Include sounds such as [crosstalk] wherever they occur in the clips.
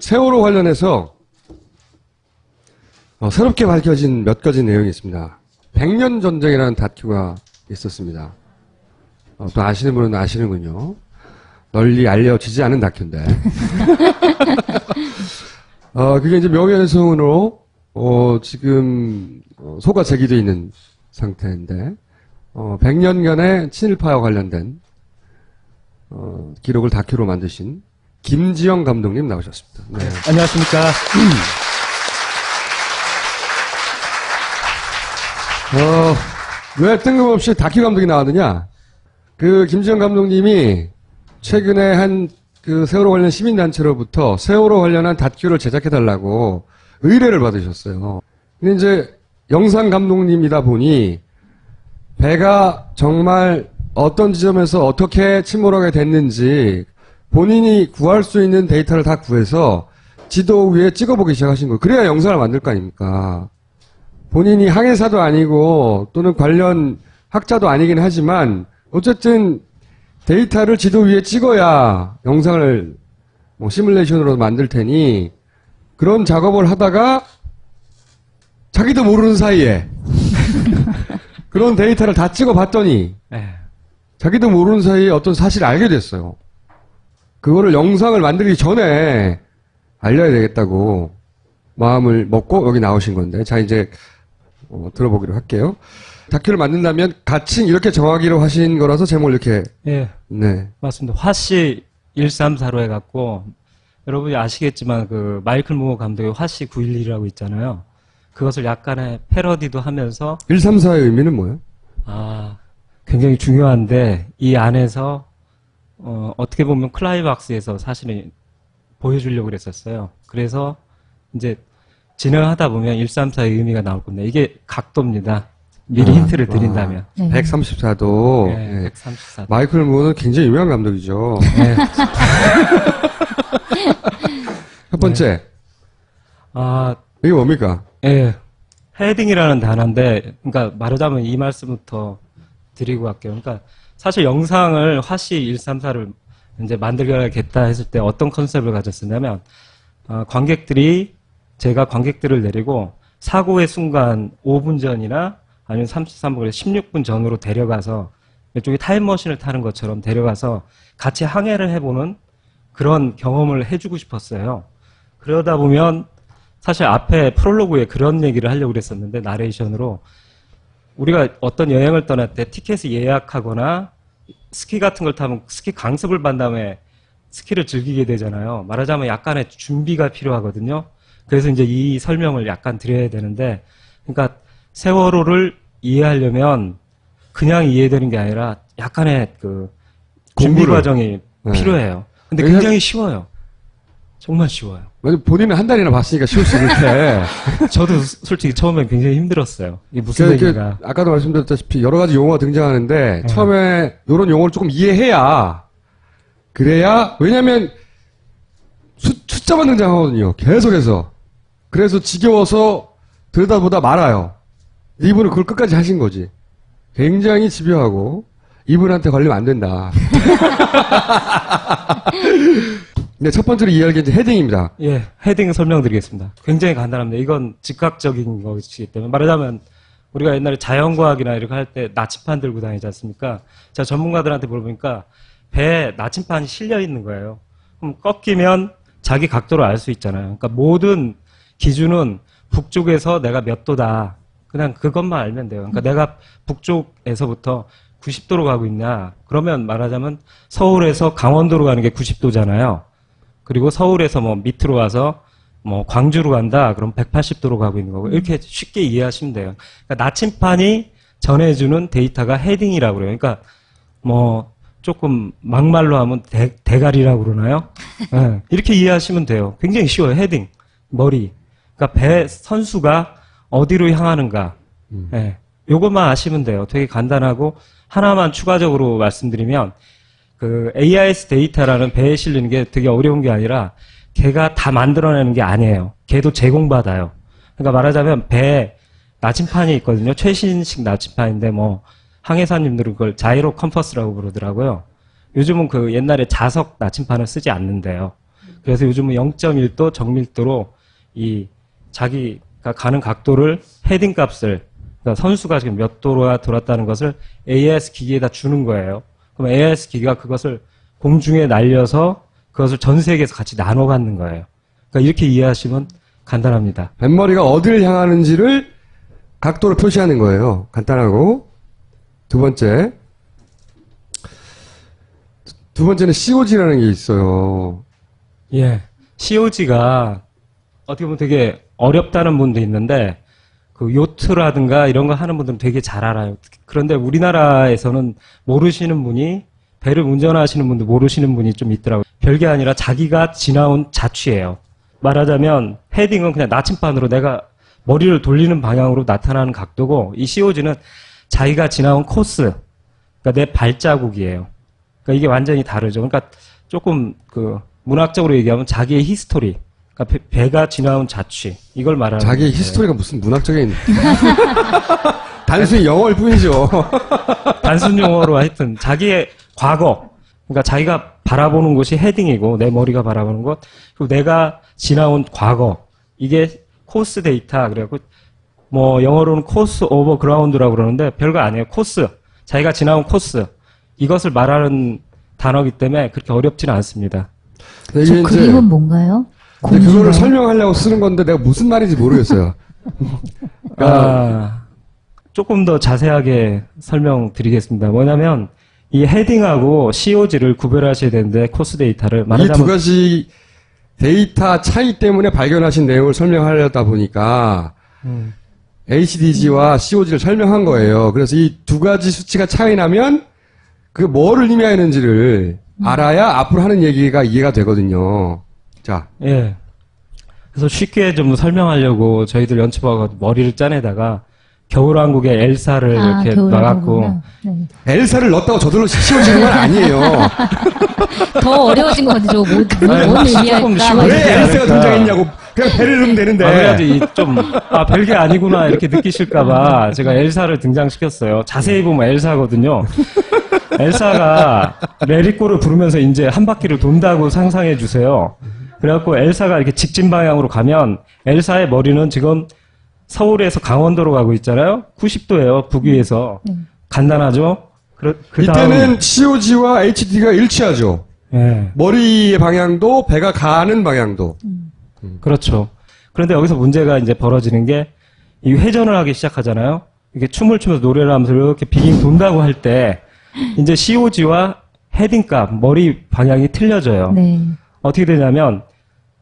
세월호 관련해서 어, 새롭게 밝혀진 몇 가지 내용이 있습니다. 백년 전쟁이라는 다큐가 있었습니다. 어, 또 아시는 분은 아시는군요. 널리 알려지지 않은 다큐인데. [laughs] 어, 그게 이제 명예훼손으로, 어, 지금, 어, 소가 제기되어 있는 상태인데, 어, 100년간의 친일파와 관련된, 어, 기록을 다큐로 만드신 김지영 감독님 나오셨습니다. 네. 안녕하십니까. [clears throat] 어, 왜 뜬금없이 다큐 감독이 나왔느냐? 그 김지영 감독님이 최근에 한 그 세월호 관련 시민단체로부터 세월호 관련한 다큐를 제작해달라고 의뢰를 받으셨어요. 근데 이제 영상 감독님이다 보니 배가 정말 어떤 지점에서 어떻게 침몰하게 됐는지 본인이 구할 수 있는 데이터를 다 구해서 지도 위에 찍어보기 시작하신 거예요. 그래야 영상을 만들 거 아닙니까? 본인이 항해사도 아니고 또는 관련 학자도 아니긴 하지만 어쨌든 데이터를 지도 위에 찍어야 영상을 뭐 시뮬레이션으로 만들 테니 그런 작업을 하다가 자기도 모르는 사이에 [laughs] 그런 데이터를 다 찍어 봤더니 네. 자기도 모르는 사이에 어떤 사실을 알게 됐어요. 그거를 영상을 만들기 전에 알려야 되겠다고 마음을 먹고 여기 나오신 건데 자 이제 어, 들어보기로 할게요. 다큐를 만든다면 가칭 이렇게 정하기로 하신 거라서 제목을 이렇게 예, 네. 맞습니다. 화씨 134로 해 갖고, 여러분이 아시겠지만, 그, 마이클 무어 감독의 화씨 911이라고 있잖아요. 그것을 약간의 패러디도 하면서, 134의 의미는 뭐예요? 아, 굉장히 중요한데, 이 안에서, 어, 어떻게 보면 클라이박스에서 사실은 보여주려고 그랬었어요. 그래서, 이제, 진행하다 보면 134의 의미가 나올 겁니다. 이게 각도입니다. 미리 아, 힌트를 아. 드린다면. 네. 134도. 네, 134. 마이클 무어는 굉장히 유명한 감독이죠. 네. [laughs] 첫 번째, 아, 이게 뭡니까? 예. 헤딩이라는 단어인데, 그러니까 말하자면 이 말씀부터 드리고 갈게요. 그러니까 사실 영상을 화씨 134를 이제 만들겠다 했을 때 어떤 컨셉을 가졌었냐면, 어, 관객들이, 제가 관객들을 내리고 사고의 순간 5분 전이나 아니면 33분, 16분 전으로 데려가서 이쪽에 타임머신을 타는 것처럼 데려가서 같이 항해를 해보는 그런 경험을 해주고 싶었어요. 그러다 보면 사실 앞에 프롤로그에 그런 얘기를 하려고 그랬었는데 나레이션으로 우리가 어떤 여행을 떠날 때 티켓을 예약하거나 스키 같은 걸 타면 스키 강습을 받은 다음에 스키를 즐기게 되잖아요. 말하자면 약간의 준비가 필요하거든요. 그래서 이제 이 설명을 약간 드려야 되는데, 그러니까 세월호를 이해하려면 그냥 이해되는 게 아니라 약간의 그 준비. 과정이 네. 필요해요. 근데 굉장히 쉬워요. 정말 쉬워요. 왜냐면 본인은 한 달이나 봤으니까 쉬울 수 있는데. [laughs] 저도 솔직히 처음에 굉장히 힘들었어요. 이게 무슨 그, 그, 얘기가. 아까도 말씀드렸다시피 여러 가지 용어가 등장하는데 네. 처음에 이런 용어를 조금 이해해야 그래야 왜냐하면 수, 숫자만 등장하거든요. 계속해서 그래서 지겨워서 들여다보다 말아요. 이분은 그걸 끝까지 하신 거지. 굉장히 집요하고 이분한테 걸리면 안 된다. [laughs] 네, 첫 번째로 이해할 게 이제 헤딩입니다. 예, 헤딩 설명드리겠습니다. 굉장히 간단합니다. 이건 즉각적인 것이기 때문에 말하자면 우리가 옛날에 자연과학이나 이렇게 할 때 나침반 들고 다니지 않습니까? 제가 전문가들한테 물어보니까 배에 나침반이 실려 있는 거예요. 그럼 꺾이면 자기 각도를 알 수 있잖아요. 그러니까 모든 기준은 북쪽에서 내가 몇 도다. 그냥 그것만 알면 돼요. 그러니까 내가 북쪽에서부터 90도로 가고 있냐. 그러면 말하자면 서울에서 강원도로 가는 게 90도잖아요. 그리고 서울에서 뭐 밑으로 와서 뭐 광주로 간다. 그럼 180도로 가고 있는 거고. 이렇게 쉽게 이해하시면 돼요. 그러니까 나침판이 전해주는 데이터가 헤딩이라고 그래요. 그러니까 뭐 조금 막말로 하면 대, 대가리라고 그러나요? 예, [laughs] 이렇게 이해하시면 돼요. 굉장히 쉬워요. 헤딩. 머리. 그러니까 배 선수가 어디로 향하는가. 예. 요것만 아시면 돼요. 되게 간단하고 하나만 추가적으로 말씀드리면 그 AIS 데이터라는 배에 실리는 게 되게 어려운 게 아니라 걔가 다 만들어내는 게 아니에요. 걔도 제공받아요. 그러니까 말하자면 배에 나침판이 있거든요. 최신식 나침판인데 뭐 항해사님들은 그걸 자이로 컴퍼스라고 부르더라고요. 요즘은 그 옛날에 자석 나침판을 쓰지 않는데요. 그래서 요즘은 0.1도 정밀도로 이 자기가 가는 각도를 헤딩 값을 그러니까 선수가 지금 몇 도로가 돌았다는 것을 AIS 기기에다 주는 거예요. 그럼 AIS 기기가 그것을 공중에 날려서 그것을 전 세계에서 같이 나눠 갖는 거예요. 그러니까 이렇게 이해하시면 간단합니다. 뱃머리가 어디를 향하는지를 각도로 표시하는 거예요. 간단하고. 두 번째. 두 번째는 COG라는 게 있어요. 예. COG가 어떻게 보면 되게 어렵다는 분도 있는데 그 요트라든가 이런 거 하는 분들은 되게 잘 알아요. 그런데 우리나라에서는 모르시는 분이 배를 운전하시는 분도 모르시는 분이 좀 있더라고요. 별게 아니라 자기가 지나온 자취예요. 말하자면 헤딩은 그냥 나침반으로 내가 머리를 돌리는 방향으로 나타나는 각도고 이 COG는 자기가 지나온 코스, 그러니까 내 발자국이에요. 그러니까 이게 완전히 다르죠. 그러니까 조금 그 문학적으로 얘기하면 자기의 히스토리, 그러니까 배, 가 지나온 자취 이걸 말하는 자기의 거예요. 히스토리가 무슨 문학적인. [laughs] 단순히 영어일 뿐이죠. [laughs] 단순 용어로 하여튼 자기의 과거, 그러니까 자기가 바라보는 곳이 헤딩이고 내 머리가 바라보는 곳, 그리고 내가 지나온 과거 이게 코스 데이터 그래갖고 뭐 영어로는 코스 오버 그라운드라고 그러는데 별거 아니에요. 코스 자기가 지나온 코스 이것을 말하는 단어기 때문에 그렇게 어렵지는 않습니다. 근데 저 그림은 뭔가요? 근데 그거를? 설명하려고 쓰는 건데 내가 무슨 말인지 모르겠어요. [laughs] 아, 조금 더 자세하게 설명드리겠습니다. 뭐냐면 이 헤딩하고 COG를 구별하셔야 되는데 코스 데이터를 이 두 가지 데이터 차이 때문에 발견하신 내용을 설명하려다 보니까 음. HDG와 COG를 설명한 거예요. 그래서 이 두 가지 수치가 차이 나면 그 뭐를 의미하는지를 알아야 앞으로 하는 얘기가 이해가 되거든요. 자, 예. 그래서 쉽게 좀 설명하려고 저희들 연습하고 머리를 짜내다가 겨울왕국의 엘사를 아, 이렇게 왕국이구나. 네. 엘사를 넣었다고 저절로 COG는 건 아니에요. [laughs] 더 어려워진 것 같아요. 뭐, 뭐, 아니, 뭔 의미할까? 쉬워요. 막왜 엘사가 하니까. 등장했냐고 그냥 배를 넣으면 되는데. 아무래도 이좀아 별게 아니구나 이렇게 느끼실까봐 제가 엘사를 등장시켰어요. 자세히 보면 엘사거든요. 엘사가 메리꼬를 부르면서 이제 한 바퀴를 돈다고 상상해 주세요. 그래갖고 엘사가 이렇게 직진 방향으로 가면 엘사의 머리는 지금 서울에서 강원도로 가고 있잖아요. 90도예요. 북위에서 간단하죠. 그, 그 다음 이때는 COG와 HD가 일치하죠. 예. 머리의 방향도 배가 가는 방향도. 그렇죠. 그런데 여기서 문제가 이제 벌어지는 게, 이 회전을 하기 시작하잖아요? 이게 춤을 추면서 노래를 하면서 이렇게 비깅 돈다고 할 때, 이제 COG와 헤딩값, 머리 방향이 틀려져요. 네. 어떻게 되냐면,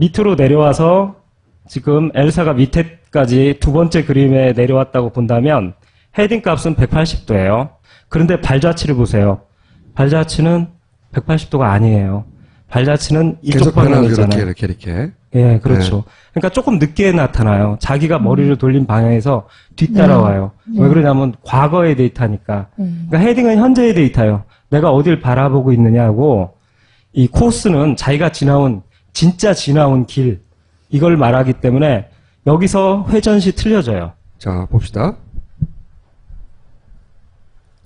밑으로 내려와서, 지금 엘사가 밑에까지 두 번째 그림에 내려왔다고 본다면, 헤딩 값은 180도예요. 그런데 발자취를 보세요. 발자취는 180도가 아니에요. 발자취는 이쪽 방향이잖아요. 이렇게 이렇게 이렇게. 예, 그렇죠. 그러니까 조금 늦게 나타나요. 자기가 머리를 돌린 방향에서 뒤따라와요. 네. 왜 그러냐면 과거의 데이터니까. 네. 그러니까 헤딩은 현재의 데이터예요. 내가 어딜 바라보고 있느냐고 이 코스는 자기가 지나온 진짜 지나온 길 이걸 말하기 때문에 여기서 회전시 틀려져요. 자, 봅시다.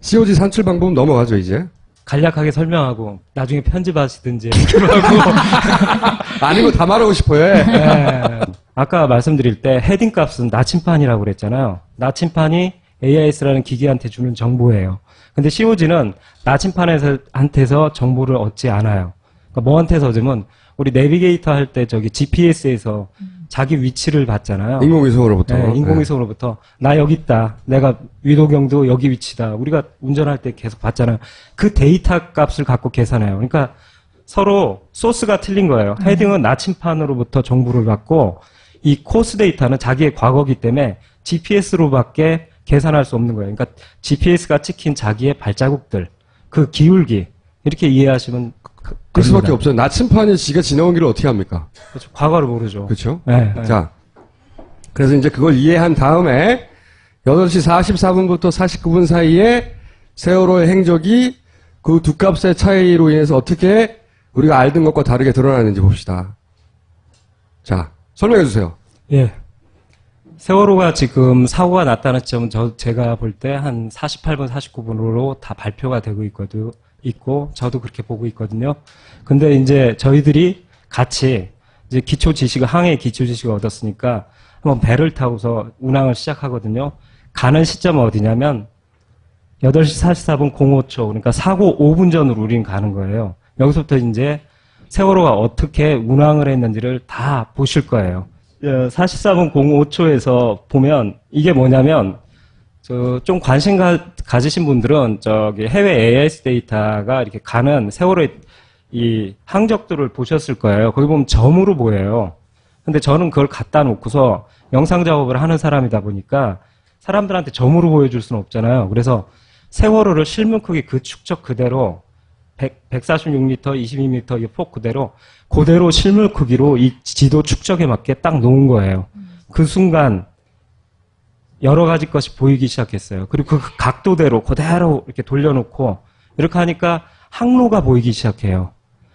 COG 산출 방법 넘어가죠, 이제. 간략하게 설명하고 나중에 편집하시든지 [laughs] 아닌 거다 말하고 싶어요. 예. 예. 아까 말씀드릴 때 헤딩 값은 나침판이라고 그랬잖아요. 나침판이 AIS라는 기기한테 주는 정보예요. 근데 COG는 나침판한테서 정보를 얻지 않아요. 그러니까 뭐한테서 얻으면 우리 내비게이터 할 때 저기 GPS에서 자기 위치를 봤잖아요. 인공위성으로부터. 네, 인공위성으로부터 나 여기 있다. 내가 위도경도 여기 위치다. 우리가 운전할 때 계속 봤잖아요. 그 데이터 값을 갖고 계산해요. 그러니까 서로 소스가 틀린 거예요. 헤딩은 나침판으로부터 정보를 받고 이 코스 데이터는 자기의 과거기 때문에 GPS로밖에 계산할 수 없는 거예요. 그러니까 GPS가 찍힌 자기의 발자국들, 그 기울기 이렇게 이해하시면 그- 수밖에. 없어요. 나침판이 지가 지나온 길을 어떻게 합니까? 그렇죠. 과거를 모르죠. 그렇죠? 네, 네. 자, 그래서 이제 그걸 이해한 다음에 8시 44분부터 49분 사이에 세월호의 행적이 그 두 값의 차이로 인해서 어떻게 우리가 알던 것과 다르게 드러나는지 봅시다. 자, 설명해 주세요. 예. 세월호가 지금 사고가 났다는 점은 저 제가 볼 때 한 48분, 49분으로 다 발표가 되고 있거든, 있고 저도 그렇게 보고 있거든요. 근데 이제 저희들이 같이 이제 기초 지식을 항해 기초 지식을 얻었으니까 한번 배를 타고서 운항을 시작하거든요. 가는 시점은 어디냐면 8시 44분 05초 그러니까 사고 5분 전으로 우리는 가는 거예요. 여기서부터 이제 세월호가 어떻게 운항을 했는지를 다 보실 거예요. 44분 05초에서 보면 이게 뭐냐면 저 좀 관심 가, 가지신 분들은 저기 해외 AIS 데이터가 이렇게 가는 세월호의 이 항적들을 보셨을 거예요. 거기 보면 점으로 보여요. 근데 저는 그걸 갖다 놓고서 영상 작업을 하는 사람이다 보니까 사람들한테 점으로 보여줄 수는 없잖아요. 그래서 세월호를 실물 크기 그 축적 그대로 100, 146m, 22m 이 폭 그대로 그대로 실물 크기로 이 지도 축적에 맞게 딱 놓은 거예요. 그 순간 여러 가지 것이 보이기 시작했어요. 그리고 그 각도대로 그대로 이렇게 돌려놓고 이렇게 하니까 항로가 보이기 시작해요.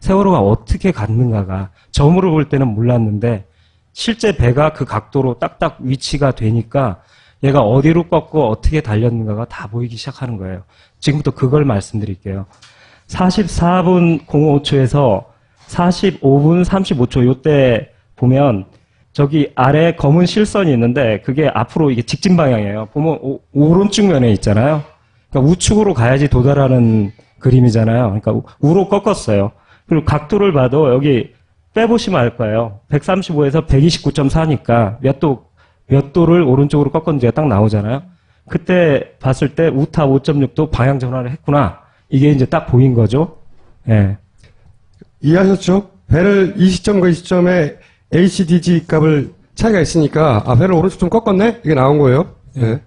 세월호가 어떻게 갔는가가 점으로 볼 때는 몰랐는데 실제 배가 그 각도로 딱딱 위치가 되니까 얘가 어디로 꺾고 어떻게 달렸는가가 다 보이기 시작하는 거예요. 지금부터 그걸 말씀드릴게요. 44분 05초에서 45분 35초 요때 보면 저기 아래 검은 실선이 있는데 그게 앞으로 이게 직진 방향이에요. 보면 오, 오른쪽 면에 있잖아요. 그러니까 우측으로 가야지 도달하는 그림이잖아요. 그러니까 우- 우로 꺾었어요. 그리고 각도를 봐도 여기 빼보시면 알 거예요. 135에서 129.4니까 몇 도, 몇 도를 오른쪽으로 꺾었는지가 딱 나오잖아요. 그때 봤을 때 우타 5.6도 방향 전환을 했구나. 이게 이제 딱 보인 거죠. 예. 이해하셨죠? 배를 이 시점과 이 시점에 HDG 값을 차이가 있으니까 아 배를 오른쪽 좀 꺾었네 이게 나온 거예요. 네.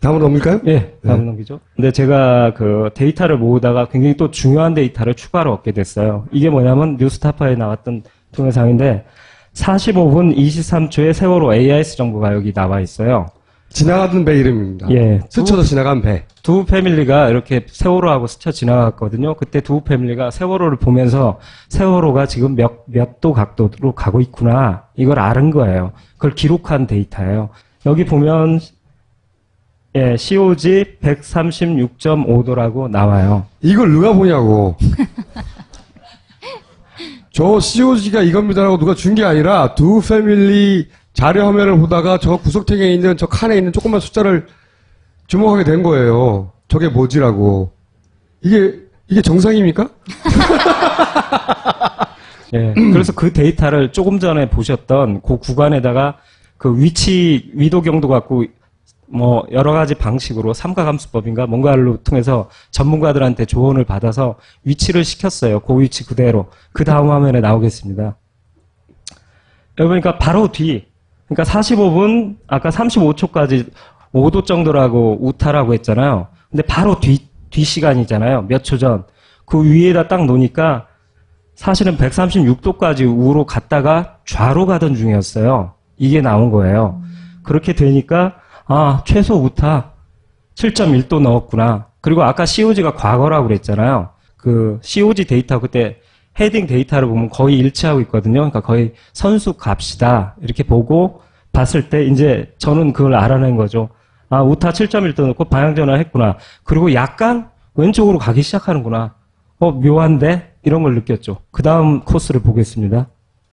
다음으로 넘길까요? 예, 다음 넘기죠. 근데 제가 그 데이터를 모으다가 굉장히 또 중요한 데이터를 추가로 얻게 됐어요. 이게 뭐냐면 뉴스타파에 나왔던 동영상인데 45분 23초에 세월호 AIS 정보가 여기 나와 있어요. 지나가던 배 이름입니다. 예. 스쳐서 지나간 배. 두 패밀리가 이렇게 세월호하고 스쳐 지나갔거든요. 그때 두 패밀리가 세월호를 보면서 세월호가 지금 몇, 몇 도 각도로 가고 있구나. 이걸 아는 거예요. 그걸 기록한 데이터예요. 여기 보면, 예, COG 136.5도라고 나와요. 이걸 누가 보냐고. [laughs] 저 COG가 이겁니다라고 누가 준 게 아니라 두 패밀리 자료 화면을 보다가 저 구석탱이에 있는 저 칸에 있는 조그만 숫자를 주목하게 된 거예요. 저게 뭐지라고. 이게 이게 정상입니까? 예. [laughs] 그래서 그 데이터를 조금 전에 보셨던 그 구간에다가 그 위치, 위도 경도 갖고 뭐 여러 가지 방식으로 삼가감수법인가 뭔가를 통해서 전문가들한테 조언을 받아서 위치를 시켰어요. 그 위치 그대로. 그 다음 화면에 나오겠습니다. 여기 보니까 바로 뒤. 그러니까 45분, 아까 35초까지 5도 정도라고 우타라고 했잖아요. 근데 바로 뒤, 뒤 시간이잖아요. 몇 초 전. 그 위에다 딱 놓으니까 사실은 136도까지 우로 갔다가 좌로 가던 중이었어요. 이게 나온 거예요. 그렇게 되니까 아 최소 우타 7.1도 넣었구나. 그리고 아까 COG가 과거라고 그랬잖아요. 그 COG 데이터 그때 헤딩 데이터를 보면 거의 일치하고 있거든요. 그러니까 거의 선수 값이다 이렇게 보고 봤을 때 이제 저는 그걸 알아낸 거죠. 아 우타 7.1도 넣고 방향 전환 했구나. 그리고 약간 왼쪽으로 가기 시작하는구나. 어 묘한데 이런 걸 느꼈죠. 그 다음 코스를 보겠습니다.